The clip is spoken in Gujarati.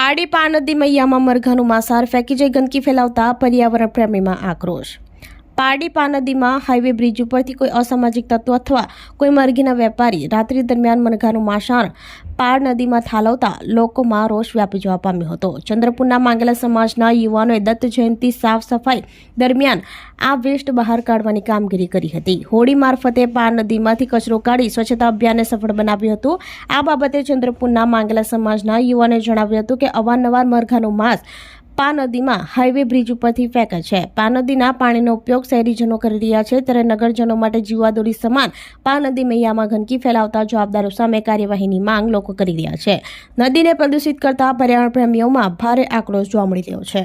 પારડી પાનદી મૈયામાં મરઘાનું માંસાહાર ફેંકી જઈ ગંદકી ફેલાવતા પર્યાવરણ પ્રેમીમાં આક્રોશ. પારડી પા નદીમાં હાઈવે બ્રિજ ઉપરથી કોઈ અસામાજિક તત્વ અથવા કોઈ મરઘીના વેપારી રાત્રિ દરમિયાન મરઘાનું માસાણ પાર નદીમાં ઠાલવતા લોકોમાં રોષ વ્યાપી જવા પામ્યો હતો. ચંદ્રપુરના માંગેલા સમાજના યુવાનોએ દત્ત જયંતિ સાફ સફાઈ દરમિયાન આ વેસ્ટ બહાર કાઢવાની કામગીરી કરી હતી. હોડી મારફતે પાર નદીમાંથી કચરો કાઢી સ્વચ્છતા અભિયાનને સફળ બનાવ્યું હતું. આ બાબતે ચંદ્રપુરના માંગેલા સમાજના યુવાનોએ જણાવ્યું હતું કે અવારનવાર મરઘાનું માંસ પા નદીમાં હાઈવે બ્રિજ ઉપરથી ફેંકે છે. પા નદીના પાણીનો ઉપયોગ શહેરીજનો કરી રહ્યા છે ત્યારે નગરજનો માટે જીવાદોરી સમાન પા નદી મૈયામાં ગંદકી ફેલાવતા જવાબદારો સામે કાર્યવાહીની માંગ લોકો કરી રહ્યા છે. નદીને પ્રદૂષિત કરતા પર્યાવરણ પ્રેમીઓમાં ભારે આક્રોશ જોવા મળી રહ્યો છે.